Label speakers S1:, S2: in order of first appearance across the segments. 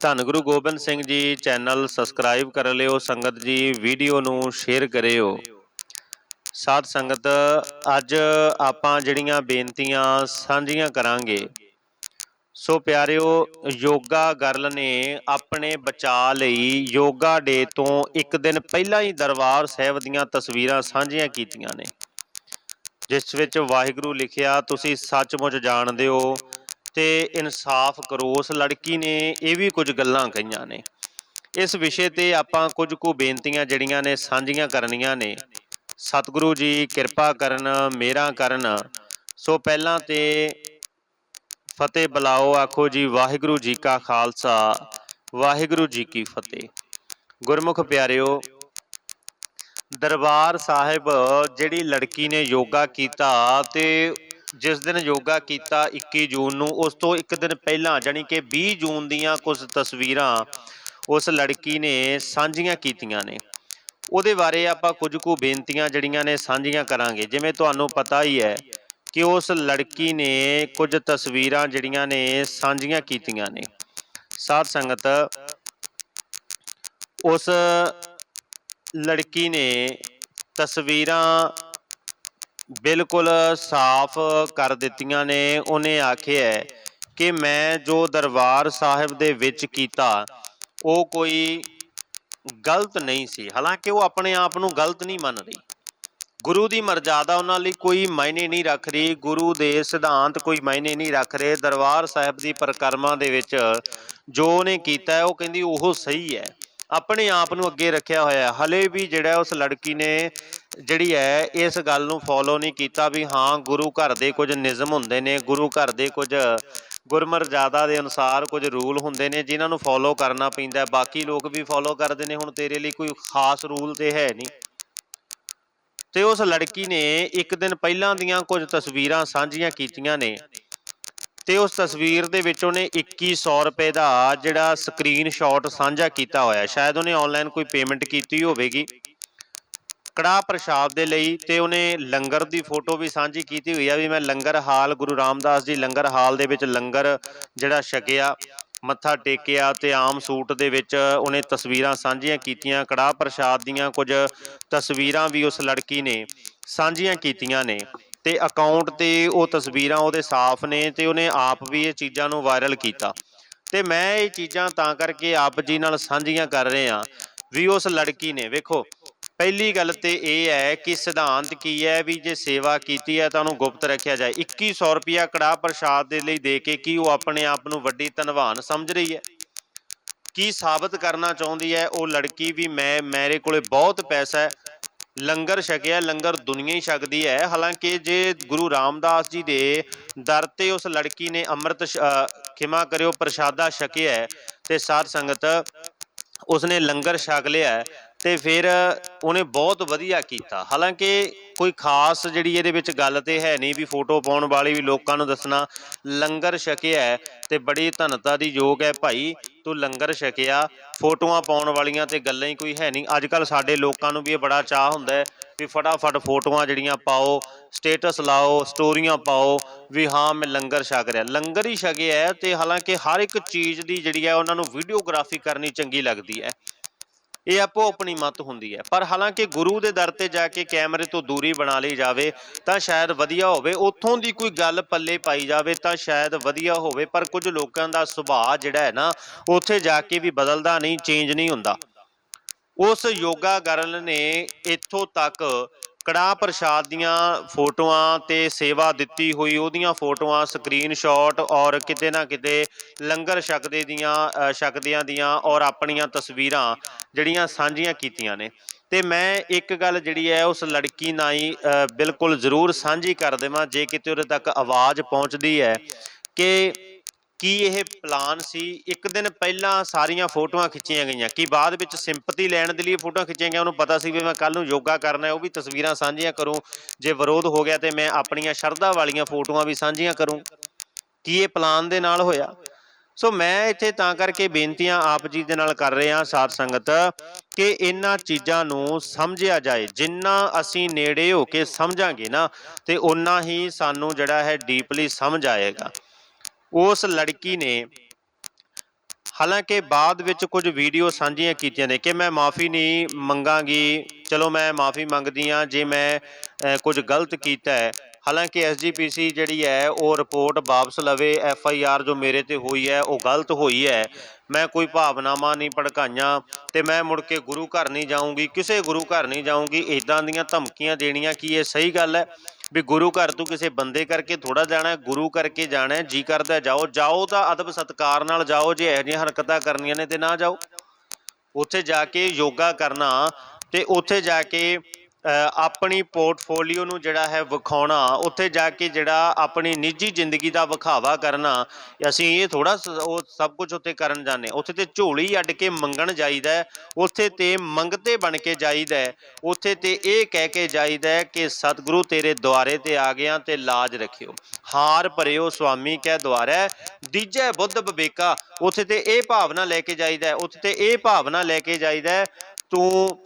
S1: ਧੰਨ Guru Gobind Singh ji channel subscribe ਕਰ ਲਿਓ, ਸੰਗਤ ਜੀ ਵੀਡੀਓ ਨੂੰ ਸ਼ੇਅਰ ਕਰਿਓ। ਸਾਧ ਸੰਗਤ, ਅੱਜ ਆਪਾਂ ਜਿਹੜੀਆਂ ਬੇਨਤੀਆਂ ਸਾਂਝੀਆਂ ਕਰਾਂਗੇ, ਸੋ ਪਿਆਰਿਓ, ਯੋਗਾ ਗਰਲ ਨੇ ਆਪਣੇ ਬਚਾਅ ਲਈ ਯੋਗਾ ਡੇ ਤੋਂ ਇੱਕ ਦਿਨ ਪਹਿਲਾਂ ਹੀ ਦਰਬਾਰ ਸਾਹਿਬ ਦੀਆਂ ਤਸਵੀਰਾਂ ਸਾਂਝੀਆਂ ਕੀਤੀਆਂ ਨੇ। ਜਿਸ ਵਿੱਚ ਵਾਹਿਗੁਰੂ ਲਿਖਿਆ, ਤੁਸੀਂ ਸੱਚਮੁੱਚ ਜਾਣਦੇ ਹੋ ਤੇ ਇਨਸਾਫ ਕਰੋ ਉਸ ਲੜਕੀ ਨੇ ਇਹ ਵੀ ਕੁਝ ਗੱਲਾਂ ਕਹੀਆਂ ਨੇ। ਇਸ ਵਿਸ਼ੇ ਤੇ ਆਪਾਂ ਕੁਝ ਕੁ ਬੇਨਤੀਆਂ ਜਿਹੜੀਆਂ ਨੇ ਸਾਂਝੀਆਂ ਕਰਨੀਆਂ ਨੇ। ਸਤਿਗੁਰੂ ਜੀ, ਕਿਰਪਾ ਕਰਨ, ਮੇਰਾ ਕਰਨ। ਸੋ ਪਹਿਲਾਂ ਤੇ ਫਤਿਹ ਬੁਲਾਓ, ਆਖੋ ਜੀ, ਵਾਹਿਗੁਰੂ ਜੀ ਕਾ ਖਾਲਸਾ, ਵਾਹਿਗੁਰੂ ਜੀ ਕੀ ਫਤਿਹ। ਗੁਰਮੁਖ ਪਿਆਰਿਓ, ਦਰਬਾਰ ਸਾਹਿਬ ਜਿਹੜੀ ਲੜਕੀ ਨੇ ਯੋਗਾ ਕੀਤਾ ਤੇ ਜਿਸ ਦਿਨ ਯੋਗਾ ਕੀਤਾ 21 ਜੂਨ ਨੂੰ, ਉਸ ਤੋਂ ਇੱਕ ਦਿਨ ਪਹਿਲਾਂ ਜਾਨੀ ਕਿ 20 ਜੂਨ ਦੀਆਂ ਕੁਝ ਤਸਵੀਰਾਂ ਉਸ ਲੜਕੀ ਨੇ ਸਾਂਝੀਆਂ ਕੀਤੀਆਂ ਨੇ। ਉਹਦੇ ਬਾਰੇ ਆਪਾਂ ਕੁਝ ਕੁ ਬੇਨਤੀਆਂ ਜਿਹੜੀਆਂ ਨੇ ਸਾਂਝੀਆਂ ਕਰਾਂਗੇ। ਜਿਵੇਂ ਤੁਹਾਨੂੰ ਪਤਾ ਹੀ ਹੈ ਕਿ ਉਸ ਲੜਕੀ ਨੇ ਕੁਝ ਤਸਵੀਰਾਂ ਜਿਹੜੀਆਂ ਨੇ ਸਾਂਝੀਆਂ ਕੀਤੀਆਂ ਨੇ। ਸਾਧ ਸੰਗਤ, ਉਸ ਲੜਕੀ ਨੇ ਤਸਵੀਰਾਂ ਬਿਲਕੁਲ ਸਾਫ਼ ਕਰ ਦਿੱਤੀਆਂ ਨੇ। ਉਹਨੇ ਆਖਿਆ ਕਿ ਮੈਂ ਜੋ ਦਰਬਾਰ ਸਾਹਿਬ ਦੇ ਵਿੱਚ ਕੀਤਾ, ਉਹ ਕੋਈ ਗਲਤ ਨਹੀਂ ਸੀ। ਹਾਲਾਂਕਿ ਉਹ ਆਪਣੇ ਆਪ ਨੂੰ ਗਲਤ ਨਹੀਂ ਮੰਨ ਰਹੀ। ਗੁਰੂ ਦੀ ਮਰਜ਼ਾਦਾ ਉਹਨਾਂ ਲਈ ਕੋਈ ਮਾਇਨੇ ਨਹੀਂ ਰੱਖ ਰਹੀ ਗੁਰੂ ਦੇ ਸਿਧਾਂਤ ਕੋਈ ਮਾਇਨੇ ਨਹੀਂ ਰੱਖ ਰਹੇ। ਦਰਬਾਰ ਸਾਹਿਬ ਦੀ ਪਰਿਕਰਮਾ ਦੇ ਵਿੱਚ ਜੋ ਉਹਨੇ ਕੀਤਾ ਉਹ ਕਹਿੰਦੀ ਉਹ ਸਹੀ ਹੈ। ਆਪਣੇ ਆਪ ਨੂੰ ਅੱਗੇ ਰੱਖਿਆ ਹੋਇਆ ਹਲੇ ਵੀ ਜਿਹੜਾ ਉਸ ਲੜਕੀ ਨੇ ਜਿਹੜੀ ਹੈ, ਇਸ ਗੱਲ ਨੂੰ ਫੋਲੋ ਨਹੀਂ ਕੀਤਾ ਵੀ ਹਾਂ, ਗੁਰੂ ਘਰ ਦੇ ਕੁਝ ਨਿਯਮ ਹੁੰਦੇ ਨੇ, ਗੁਰੂ ਘਰ ਦੇ ਕੁਝ ਗੁਰਮਰਜ਼ਾਦਾ ਦੇ ਅਨੁਸਾਰ ਕੁਝ ਰੂਲ ਹੁੰਦੇ ਨੇ, ਜਿਨ੍ਹਾਂ ਨੂੰ ਫੋਲੋ ਕਰਨਾ ਪੈਂਦਾ ਬਾਕੀ ਲੋਕ ਵੀ ਫੋਲੋ ਕਰਦੇ ਨੇ, ਹੁਣ ਤੇਰੇ ਲਈ ਕੋਈ ਖਾਸ ਰੂਲ ਤੇ ਹੈ ਨਹੀਂ। ਤੇ ਉਸ ਲੜਕੀ ਨੇ ਇੱਕ ਦਿਨ ਪਹਿਲਾਂ ਦੀਆਂ ਕੁਝ ਤਸਵੀਰਾਂ ਸਾਂਝੀਆਂ ਕੀਤੀਆਂ ਨੇ। ਤੇ ਉਸ ਤਸਵੀਰ ਦੇ ਵਿੱਚ ਉਹਨੇ 2100 ਰੁਪਏ ਦਾ ਜਿਹੜਾ ਸਕਰੀਨਸ਼ਾਟ ਸਾਂਝਾ ਕੀਤਾ ਹੋਇਆ ਸ਼ਾਇਦ ਉਹਨੇ ਆਨਲਾਈਨ ਕੋਈ ਪੇਮੈਂਟ ਕੀਤੀ ਹੋਵੇਗੀ। ਕੜਾਹ ਪ੍ਰਸ਼ਾਦ ਦੇ ਲਈ ਤੇ ਉਹਨੇ ਲੰਗਰ ਦੀ ਫੋਟੋ ਵੀ ਸਾਂਝੀ ਕੀਤੀ ਹੋਈ ਆ ਵੀ ਮੈਂ ਲੰਗਰ ਹਾਲ, ਗੁਰੂ ਰਾਮਦਾਸ ਜੀ ਲੰਗਰ ਹਾਲ ਦੇ ਵਿੱਚ ਲੰਗਰ ਜਿਹੜਾ ਛਕਿਆ, ਮੱਥਾ ਟੇਕਿਆ ਤੇ ਆਮ ਸੂਟ ਦੇ ਵਿੱਚ ਉਹਨੇ ਤਸਵੀਰਾਂ ਸਾਂਝੀਆਂ ਕੀਤੀਆਂ, ਕੜਾਹ ਪ੍ਰਸ਼ਾਦ ਦੀਆਂ ਕੁਝ ਤਸਵੀਰਾਂ ਵੀ ਉਸ ਲੜਕੀ ਨੇ ਸਾਂਝੀਆਂ ਕੀਤੀਆਂ ਨੇ ਤੇ ਅਕਾਊਂਟ ਤੇ ਉਹ ਤਸਵੀਰਾਂ ਉਹਦੇ ਸਾਫ਼ ਨੇ ਤੇ ਉਹਨੇ ਆਪ ਵੀ ਇਹ ਚੀਜ਼ਾਂ ਨੂੰ ਵਾਇਰਲ ਕੀਤਾ। ਤੇ ਮੈਂ ਇਹ ਚੀਜ਼ਾਂ ਤਾਂ ਕਰਕੇ ਆਪ ਜੀ ਨਾਲ ਸਾਂਝੀਆਂ ਕਰ ਰਹੇ ਹਾਂ ਵੀ ਉਸ ਲੜਕੀ ਨੇ, ਵੇਖੋ ਪਹਿਲੀ ਗੱਲ ਤੇ ਇਹ ਹੈ ਕਿ ਸਿਧਾਂਤ ਕੀ ਹੈ ਵੀ ਜੇ ਸੇਵਾ ਕੀਤੀ ਹੈ ਤਾਂ ਉਹਨੂੰ ਗੁਪਤ ਰੱਖਿਆ ਜਾਏ। 2100 ਰੁਪਿਆ ਕੜਾਹ ਪ੍ਰਸ਼ਾਦ ਦੇ ਲਈ ਦੇ ਕੇ ਕੀ ਉਹ ਆਪਣੇ ਆਪ ਨੂੰ ਵੱਡੀ ਧਨਵਾਨ ਸਮਝ ਰਹੀ ਹੈ? ਕੀ ਸਾਬਤ ਕਰਨਾ ਚਾਹੁੰਦੀ ਹੈ? ਉਹ ਲੜਕੀ ਵੀ ਮੈਂ, ਮੇਰੇ ਕੋਲੇ ਬਹੁਤ ਪੈਸਾ ਹੈ। ਲੰਗਰ ਛਕਿਆ, ਲੰਗਰ ਦੁਨੀਆ ਹੀ ਛਕਦੀ ਹੈ। ਹਾਲਾਂਕਿ ਜੇ ਗੁਰੂ ਰਾਮਦਾਸ ਜੀ ਦੇ ਦਰ ਤੇ ਉਸ ਲੜਕੀ ਨੇ ਅੰਮ੍ਰਿਤ ਖਿਮਾ ਕਰਿਓ, ਪ੍ਰਸ਼ਾਦਾ ਛਕਿਆ ਤੇ ਸਾਧ ਸੰਗਤ ਉਸਨੇ ਲੰਗਰ ਛਕ ਲਿਆ ਤੇ ਫਿਰ ਉਹਨੇ ਬਹੁਤ ਵਧੀਆ ਕੀਤਾ। ਹਾਲਾਂਕਿ ਕੋਈ ਖਾਸ ਜਿਹੜੀ ਇਹਦੇ ਵਿੱਚ ਗੱਲ ਤੇ ਹੈ ਨਹੀਂ ਵੀ ਫੋਟੋ ਪਾਉਣ ਵਾਲੀ ਵੀ ਲੋਕਾਂ ਨੂੰ ਦੱਸਣਾ ਲੰਗਰ ਛਕਿਆ ਹੈ ਤੇ ਬੜੀ ਧਨਤਾ ਦੀ ਯੋਗ ਹੈ ਭਾਈ, ਤੂੰ ਲੰਗਰ ਛਕਿਆ, ਫੋਟੋਆਂ ਪਾਉਣ ਵਾਲੀਆਂ ਤੇ ਗੱਲਾਂ ਹੀ ਕੋਈ ਹੈ ਨਹੀਂ। ਅੱਜ ਕੱਲ ਸਾਡੇ ਲੋਕਾਂ ਨੂੰ ਵੀ ਇਹ ਬੜਾ ਚਾਹ ਹੁੰਦਾ ਹੈ ਵੀ ਫਟਾਫਟ ਫੋਟੋਆਂ ਜਿਹੜੀਆਂ ਪਾਓ, ਸਟੇਟਸ ਲਾਓ, ਸਟੋਰੀਆਂ ਪਾਓ ਵੀ ਹਾਂ, ਮੈਂ ਲੰਗਰ ਛਕ ਰਿਹਾ। ਲੰਗਰ ਹੀ ਛਕਿਆ ਹੈ ਤੇ ਹਾਲਾਂਕਿ ਹਰ ਇੱਕ ਚੀਜ਼ ਦੀ ਜਿਹੜੀ ਹੈ, ਉਹਨਾਂ ਨੂੰ ਵੀਡੀਓਗ੍ਰਾਫੀ ਕਰਨੀ ਚੰਗੀ ਲੱਗਦੀ ਹੈ। ਇਹ ਆਪੋ ਆਪਣੀ ਮਤ ਹੁੰਦੀ ਹੈ। ਪਰ ਹਾਲਾਂਕਿ ਗੁਰੂ ਦੇ ਦਰ ਤੇ ਜਾ ਕੇ ਕੈਮਰੇ ਤੋਂ ਦੂਰੀ ਬਣਾ ਲਈ ਜਾਵੇ, ਤਾਂ ਸ਼ਾਇਦ ਵਧੀਆ ਹੋਵੇ। ਉੱਥੋਂ ਦੀ ਕੋਈ ਗੱਲ ਪੱਲੇ ਪਾਈ ਜਾਵੇ, ਤਾਂ ਸ਼ਾਇਦ ਵਧੀਆ ਹੋਵੇ। ਪਰ ਕੁਝ ਲੋਕਾਂ ਦਾ ਸੁਭਾਅ ਜਿਹੜਾ ਹੈ ਨਾ, ਉੱਥੇ ਜਾ ਕੇ ਵੀ ਬਦਲਦਾ ਨਹੀਂ, ਚੇਂਜ ਨਹੀਂ ਹੁੰਦਾ। ਉਸ ਯੋਗਾ ਕਰਨ ਨੇ ਇੱਥੋਂ ਤੱਕ ਕੜਾਹ ਪ੍ਰਸ਼ਾਦ ਦੀਆਂ ਫੋਟੋਆਂ ਤੇ ਸੇਵਾ ਦਿੱਤੀ ਹੋਈ, ਉਹਦੀਆਂ ਫੋਟੋਆਂ ਸਕਰੀਨਸ਼ਾਟ ਔਰ ਕਿਤੇ ਨਾ ਕਿਤੇ ਲੰਗਰ ਛਕਦੇ ਦੀਆਂ ਛਕਦਿਆਂ ਦੀਆਂ ਔਰ ਆਪਣੀਆਂ ਤਸਵੀਰਾਂ ਜਿਹੜੀਆਂ ਸਾਂਝੀਆਂ ਕੀਤੀਆਂ ਨੇ। ਤੇ ਮੈਂ ਇੱਕ ਗੱਲ ਜਿਹੜੀ ਹੈ, ਉਸ ਲੜਕੀ ਨਾਲ ਹੀ ਬਿਲਕੁਲ ਜ਼ਰੂਰ ਸਾਂਝੀ ਕਰ ਦੇਵਾਂ, ਜੇ ਕਿਤੇ ਉਹਦੇ ਤੱਕ ਆਵਾਜ਼ ਪਹੁੰਚਦੀ ਹੈ ਕਿ ਕੀ ਇਹ ਪਲਾਨ ਸੀ? ਇੱਕ ਦਿਨ ਪਹਿਲਾਂ ਸਾਰੀਆਂ ਫੋਟੋਆਂ ਖਿੱਚੀਆਂ ਗਈਆਂ। ਕੀ ਬਾਅਦ ਵਿੱਚ ਸਿੰਪਤੀ ਲੈਣ ਦੇ ਲਈ ਫੋਟੋਆਂ ਖਿੱਚੀਆਂ ਗਈਆਂ? ਉਹਨੂੰ ਪਤਾ ਸੀ ਵੀ ਮੈਂ ਕੱਲ ਨੂੰ ਯੋਗਾ ਕਰਨਾ ਹੈ, ਉਹ ਵੀ ਤਸਵੀਰਾਂ ਸਾਂਝੀਆਂ ਕਰੂੰ। ਜੇ ਵਿਰੋਧ ਹੋ ਗਿਆ ਤੇ ਮੈਂ ਆਪਣੀਆਂ ਸ਼ਰਧਾ ਵਾਲੀਆਂ ਫੋਟੋਆਂ ਵੀ ਸਾਂਝੀਆਂ ਕਰੂੰ। ਕੀ ਇਹ ਪਲਾਨ ਦੇ ਨਾਲ ਹੋਇਆ? ਸੋ ਮੈਂ ਇੱਥੇ ਤਾਂ ਕਰਕੇ ਬੇਨਤੀਆਂ ਆਪ ਜੀ ਦੇ ਨਾਲ ਕਰ ਰਹੇ ਹਾਂ ਸਾਧ ਸੰਗਤ ਕਿ ਇਹਨਾਂ ਚੀਜ਼ਾਂ ਨੂੰ ਸਮਝਿਆ ਜਾਏ। ਜਿੰਨਾ ਅਸੀਂ ਨੇੜੇ ਹੋ ਕੇ ਸਮਝਾਂਗੇ ਨਾ, ਤੇ ਉਨਾ ਹੀ ਸਾਨੂੰ ਜਿਹੜਾ ਹੈ ਡੀਪਲੀ ਸਮਝ ਆਏਗਾ। ਉਸ ਲੜਕੀ ਨੇ ਹਾਲਾਂਕਿ ਬਾਅਦ ਵਿੱਚ ਕੁਝ ਵੀਡੀਓ ਸਾਂਝੀਆਂ ਕੀਤੀਆਂ ਨੇ ਕਿ ਮੈਂ ਮਾਫੀ ਨਹੀਂ ਮੰਗਾਂਗੀ ਚਲੋ ਮੈਂ ਮਾਫੀ ਮੰਗਦੀ ਆ ਜੇ ਮੈਂ ਅ, ਕੁਝ ਗਲਤ ਕੀਤਾ ਹੈ। ਹਾਲਾਂਕਿ ਐਸਜੀਪੀਸੀ ਜਿਹੜੀ ਹੈ ਉਹ ਰਿਪੋਰਟ ਵਾਪਸ ਲਵੇ ਐਫ ਆਈ ਆਰ ਜੋ ਮੇਰੇ ਤੇ ਹੋਈ ਹੈ ਉਹ ਗਲਤ ਹੋਈ ਹੈ। ਮੈਂ ਕੋਈ ਭਾਵਨਾਵਾਂ ਨਹੀਂ ਭੜਕਾਈਆਂ ਤੇ ਮੈਂ ਮੁੜ ਕੇ ਗੁਰੂ ਘਰ ਨਹੀਂ ਜਾਊਂਗੀ ਕਿਸੇ ਗੁਰੂ ਘਰ ਨਹੀਂ ਜਾਊਂਗੀ। ਇਦਾਂ ਦੀਆਂ ਧਮਕੀਆਂ ਦੇਣੀਆਂ ਕੀ ਇਹ ਸਹੀ ਗੱਲ ਹੈ? ਵੀ ਗੁਰੂ ਘਰ ਤੂੰ ਕਿਸੇ ਬੰਦੇ ਕਰਕੇ ਥੋੜਾ ਜਾਣਾ ਗੁਰੂ ਕਰਕੇ ਜਾਣਾ ਜੀ ਕਰਦਾ ਜਾਓ। ਜਾਓ ਤਾਂ ਅਦਬ ਸਤਕਾਰ ਨਾਲ ਜਾਓ, ਜੇ ਇਹੋ ਜਿਹੀਆਂ ਹਰਕਤਾਂ ਕਰਨੀਆਂ ਨੇ ਤੇ ਨਾ ਜਾਓ। ਉੱਥੇ ਜਾ ਕੇ ਯੋਗਾ ਕਰਨਾ ਤੇ ਉੱਥੇ ਜਾ ਕੇ ਆਪਣੀ ਪੋਰਟਫੋਲੀਓ ਨੂੰ ਜਿਹੜਾ ਹੈ ਵਿਖਾਉਣਾ, ਉੱਥੇ ਜਾ ਕੇ ਜਿਹੜਾ ਆਪਣੀ ਨਿੱਜੀ ਜ਼ਿੰਦਗੀ ਦਾ ਵਿਖਾਵਾ ਕਰਨਾ, ਅਸੀਂ ਇਹ ਥੋੜਾ ਉਹ ਸਭ ਕੁਝ ਉੱਥੇ ਕਰਨ ਜਾਂਦੇ ਉੱਥੇ ਤੇ ਝੋਲੀ ਅੱਡ ਕੇ ਮੰਗਣ ਜਾਈਦਾ ਉੱਥੇ ਤੇ ਮੰਗਤੇ ਬਣ ਕੇ ਜਾਈਦਾ ਉੱਥੇ ਤੇ ਇਹ ਕਹਿ ਕੇ ਜਾਈਦਾ ਕਿ ਸਤਿਗੁਰੂ ਤੇਰੇ ਦੁਆਰੇ ਤੇ ਆ ਗਿਆ ਤੇ ਲਾਜ ਰੱਖਿਓ। ਹਾਰ ਭਰਿਓ ਸੁਆਮੀ ਕਹਿ ਦੁਆਰੈ ਦੀਜੈ ਬੁੱਧ ਬਵੇਕਾ, ਉੱਥੇ ਤੇ ਇਹ ਭਾਵਨਾ ਲੈ ਕੇ ਜਾਈਦਾ ਉੱਥੇ ਤੇ ਇਹ ਭਾਵਨਾ ਲੈ ਕੇ ਜਾਈਦਾ ਤੂੰ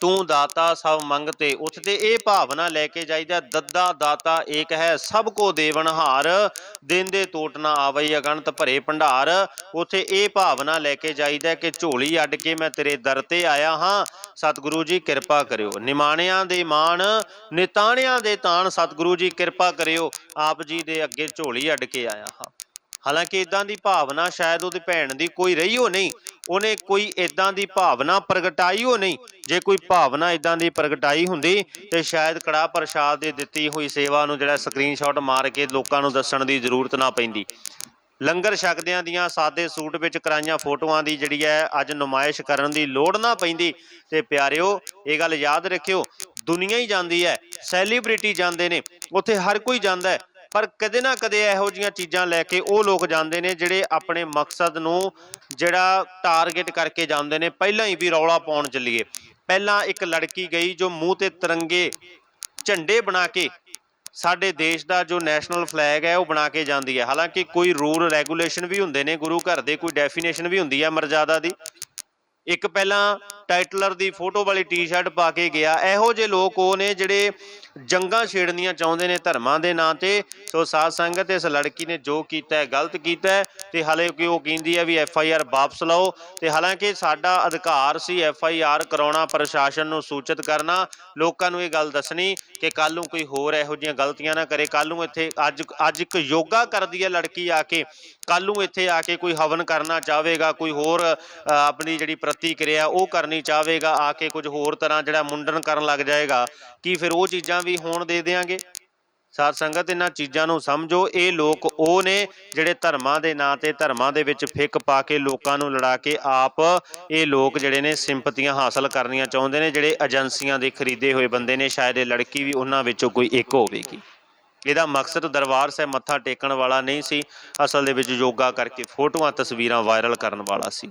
S1: ਤੂੰ ਦਾਤਾ ਸਭ ਮੰਗਤੇ ਉੱਥੇ ਤੇ ਇਹ ਭਾਵਨਾ ਲੈ ਕੇ ਜਾਈਦਾ, ਦੱਦਾ ਦਾਤਾ ਏਕ ਹੈ ਸਭ ਕੋ ਦੇਵਨਹਾਰ, ਦਿਨ ਦੇ ਟੋਟ ਨਾ ਆਵਈ ਅਗਣਤ ਭਰੇ ਭੰਡਾਰ। ਉੱਥੇ ਇਹ ਭਾਵਨਾ ਲੈ ਕੇ ਜਾਈਦਾ ਕਿ ਝੋਲੀ ਅੱਡ ਕੇ ਮੈਂ ਤੇਰੇ ਦਰ ਤੇ ਆਇਆ ਹਾਂ। ਸਤਿਗੁਰੂ ਜੀ ਕਿਰਪਾ ਕਰਿਓ। ਨਿਮਾਣਿਆਂ ਦੇ ਮਾਣ, ਨਿਤਾਣਿਆਂ ਦੇ ਤਾਣ, ਸਤਿਗੁਰੂ ਜੀ ਕਿਰਪਾ ਕਰਿਓ। ਆਪ ਜੀ ਦੇ ਅੱਗੇ ਝੋਲੀ ਅੱਡ ਕੇ ਆਇਆ ਹਾਂ। ਹਾਲਾਂਕਿ ਇਦਾਂ ਦੀ ਭਾਵਨਾ ਸ਼ਾਇਦ ਉਹਦੀ ਭੈਣ ਦੀ ਕੋਈ ਰਹੀ ਹੋ ਨਹੀਂ ਉਹਨੇ ਕੋਈ ਇਦਾਂ ਦੀ ਭਾਵਨਾ ਪ੍ਰਗਟਾਈ ਹੋ ਨਹੀਂ। ਜੇ ਕੋਈ ਭਾਵਨਾ ਇਦਾਂ ਦੀ ਪ੍ਰਗਟਾਈ ਹੁੰਦੀ ਤੇ ਸ਼ਾਇਦ ਕੜਾ ਪ੍ਰਸ਼ਾਦ ਦੇ ਦਿੱਤੀ ਹੋਈ ਸੇਵਾ ਨੂੰ ਜਿਹੜਾ ਸਕਰੀਨਸ਼ਾਟ ਮਾਰ ਕੇ ਲੋਕਾਂ ਨੂੰ ਦੱਸਣ ਦੀ ਜ਼ਰੂਰਤ ਨਾ ਪੈਂਦੀ। ਲੰਗਰ ਛਕਦਿਆਂ ਦੀਆਂ ਸਾਦੇ ਸੂਟ ਵਿੱਚ ਕਰਾਈਆਂ ਫੋਟੋਆਂ ਦੀ ਜਿਹੜੀ ਹੈ ਅੱਜ ਨੁਮਾਇਸ਼ ਕਰਨ ਦੀ ਲੋੜ ਨਾ ਪੈਂਦੀ। ਤੇ ਪਿਆਰਿਓ, ਇਹ ਗੱਲ ਯਾਦ ਰੱਖਿਓ, ਦੁਨੀਆ ਹੀ ਜਾਂਦੀ ਹੈ ਸੈਲੀਬ੍ਰਿਟੀ ਜਾਂਦੇ ਨੇ, ਉੱਥੇ ਹਰ ਕੋਈ ਜਾਂਦਾ ਹੈ। ਪਰ ਕਦੇ ਨਾ ਕਦੇ ਇਹੋ ਜੀਆਂ ਚੀਜ਼ਾਂ ਲੈ ਕੇ ਉਹ ਲੋਕ ਜਾਂਦੇ ਨੇ ਜਿਹੜੇ ਆਪਣੇ ਮਕਸਦ ਨੂੰ ਜਿਹੜਾ ਟਾਰਗੇਟ ਕਰਕੇ ਜਾਂਦੇ ਨੇ, ਪਹਿਲਾਂ ਹੀ ਵੀ ਰੌਲਾ ਪਾਉਣ ਚੱਲੀਏ। ਪਹਿਲਾਂ ਇੱਕ ਲੜਕੀ ਗਈ ਜੋ ਮੂੰਹ ਤੇ ਤਿਰੰਗੇ ਝੰਡੇ ਬਣਾ ਕੇ ਸਾਡੇ ਦੇਸ਼ ਦਾ ਜੋ ਨੈਸ਼ਨਲ ਫਲੈਗ ਹੈ ਉਹ ਬਣਾ ਕੇ ਜਾਂਦੀ ਹੈ। ਹਾਲਾਂਕਿ ਕੋਈ ਰੂਲ ਰੈਗੂਲੇਸ਼ਨ ਵੀ ਹੁੰਦੇ ਨੇ, ਗੁਰੂ ਘਰ ਦੇ ਕੋਈ ਡੈਫੀਨੇਸ਼ਨ ਵੀ ਹੁੰਦੀ ਹੈ ਮਰਜ਼ਾਦਾ ਦੀ। ਇੱਕ ਪਹਿਲਾਂ ਟਾਈਟਲਰ ਦੀ ਫੋਟੋ ਵਾਲੀ ਟੀ-ਸ਼ਰਟ ਪਾ ਕੇ ਗਿਆ। ਇਹੋ ਜਿਹੇ ਲੋਕ ਉਹ ਨੇ ਜਿਹੜੇ ਜੰਗਾਂ ਛੇੜਨੀਆਂ ਚਾਹੁੰਦੇ ਨੇ ਧਰਮਾਂ ਦੇ ਨਾਂ ਤੇ। ਸੋ ਸਾਧ ਸੰਗਤ ਇਸ ਲੜਕੀ ਨੇ ਜੋ ਕੀਤਾ ਹੈ, ਗਲਤ ਕੀਤਾ ਹੈ ਤੇ ਹਾਲੇ ਕਿ ਉਹ ਕਹਿੰਦੀ ਹੈ ਵੀ ਐਫ ਆਈ ਆਰ ਵਾਪਸ ਲਓ। ਤੇ ਹਾਲਾਂਕਿ ਸਾਡਾ ਅਧਿਕਾਰ ਸੀ ਐਫ ਆਈ ਆਰ ਕਰਾਉਣਾ, ਪ੍ਰਸ਼ਾਸਨ ਨੂੰ ਸੂਚਿਤ ਕਰਨਾ, ਲੋਕਾਂ ਨੂੰ ਇਹ ਗੱਲ ਦੱਸਣੀ ਕਿ ਕੱਲ ਨੂੰ ਕੋਈ ਹੋਰ ਇਹੋ ਜਿਹੀਆਂ ਗਲਤੀਆਂ ਨਾ ਕਰੇ। ਕੱਲ ਨੂੰ ਇੱਥੇ ਅੱਜ ਅੱਜ ਇੱਕ ਯੋਗਾ ਕਰਦੀ ਹੈ ਲੜਕੀ ਆ ਕੇ। ਕੱਲ ਨੂੰ ਇੱਥੇ ਆ ਕੇ ਕੋਈ ਹਵਨ ਕਰਨਾ ਚਾਹੇਗਾ ਕੋਈ ਹੋਰ ਆਪਣੀ ਜਿਹੜੀ ਪ੍ਰਤੀਕਿਰਿਆ ਉਹ ਕਰਨੀ ਚਾਹੇਗਾ ਆ ਕੇ ਕੁਝ ਹੋਰ ਤਰ੍ਹਾਂ ਜਿਹੜਾ ਮੁੰਡਨ ਕਰਨ ਲੱਗ ਜਾਏਗਾ, ਕੀ ਫਿਰ ਉਹ ਚੀਜ਼ਾਂ ਵੀ ਹੋਣ ਦੇ ਦੇਾਂਗੇ ਸਾਧ ਸੰਗਤ, ਇਹਨਾਂ ਚੀਜ਼ਾਂ ਨੂੰ ਸਮਝੋ, ਇਹ ਲੋਕ ਉਹ ਨੇ ਜਿਹੜੇ ਧਰਮਾਂ ਦੇ ਨਾਂ ਤੇ ਧਰਮਾਂ ਦੇ ਵਿੱਚ ਫਿੱਕ ਪਾ ਕੇ ਲੋਕਾਂ ਨੂੰ ਲੜਾ ਕੇ ਆਪ ਇਹ ਲੋਕ ਜਿਹੜੇ ਨੇ ਸਿੰਪਤੀਆਂ ਹਾਸਲ ਕਰਨੀਆਂ ਚਾਹੁੰਦੇ ਨੇ, ਜਿਹੜੇ ਏਜੰਸੀਆਂ ਦੇ ਖਰੀਦੇ ਹੋਏ ਬੰਦੇ ਨੇ, ਸ਼ਾਇਦ ਇਹ ਲੜਕੀ ਵੀ ਉਹਨਾਂ ਵਿੱਚੋਂ ਕੋਈ ਇੱਕ ਹੋਵੇਗੀ। ਇਹਦਾ ਮਕਸਦ ਦਰਬਾਰ ਸਾਹਿਬ ਮੱਥਾ ਟੇਕਣ ਵਾਲਾ ਨਹੀਂ ਸੀ, ਅਸਲ ਦੇ ਵਿੱਚ ਯੋਗਾ ਕਰਕੇ ਫੋਟੋਆਂ, ਤਸਵੀਰਾਂ ਵਾਇਰਲ ਕਰਨ ਵਾਲਾ ਸੀ।